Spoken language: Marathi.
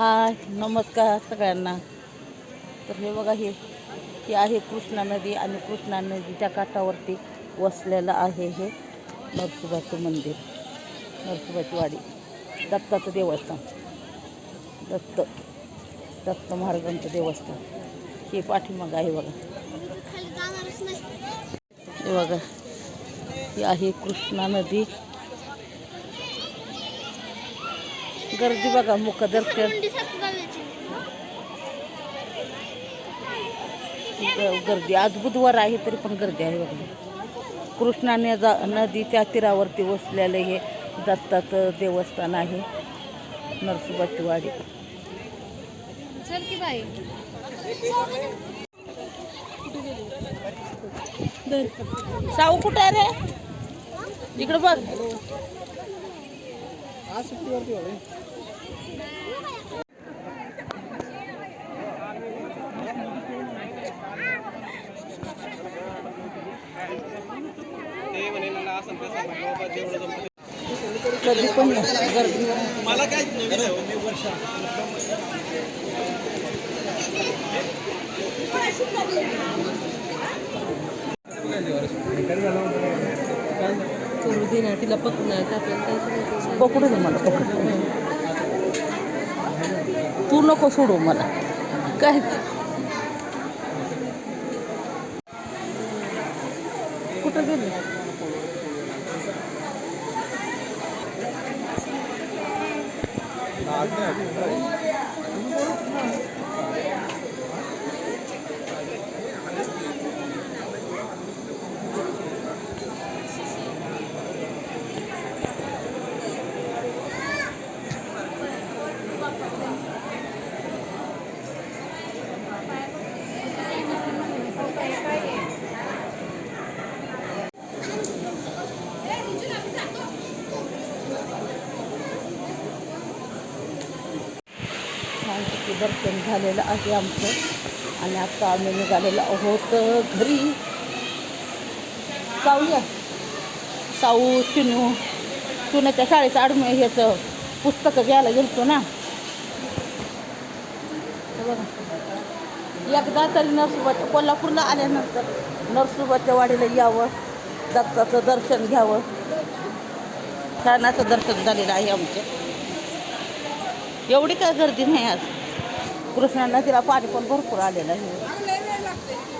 हाय नमस्कार सगळ्यांना. तर हे बघा हे ही आहे कृष्णा नदी आणि कृष्णा नदीच्या काठावरती वसलेलं आहे हे नरसोबाचं मंदिर नरसोबाची वाडी. दत्ताचं देवस्थान. दत्त दत्त महाराजांचं देवस्थान. हे पाठीमागं आहे बघा. हे बघा ही आहे कृष्णा नदी. गर्दी बघा मुखदर्शन ग- गर्दी. आज बुधवार आहे तरी पण गर्दी आहे बघा. कृष्णा नदा नदीच्या तीरावरती वसलेलं हे दत्ताचं देवस्थान आहे. नरसोबाची वाडी. साऊ कुठे रे? इकडे बघ. कधी पण या, गर्दी मला काय करू दे ना तिला पकडणार आपल्याला काय सांगायचं? पकडू दे मला पकडू तू नको सोडू मला. काय कुठं गेली? देवीचं दर्शन झालेलं आहे आमचं. आणि आता आम्ही निघालेलं आहोत घरी. साऊया साऊ चिनू. चुन्याच्या शाळेचं आडमे ह्याचं. पुस्तकं घ्यायला गेलतो ना. बघा. एकदा तरी नरसोबाच्या कोल्हापूरला आल्यानंतर नरसोबाच्या वाडीला यावं. दत्ताचं दर्शन घ्यावं. छान दर्शन झालेलं आहे आमचं. एवढी काय गर्दी नाही आज. कृष्णा तिला पाणी पण भरपूर आलेलं आहे.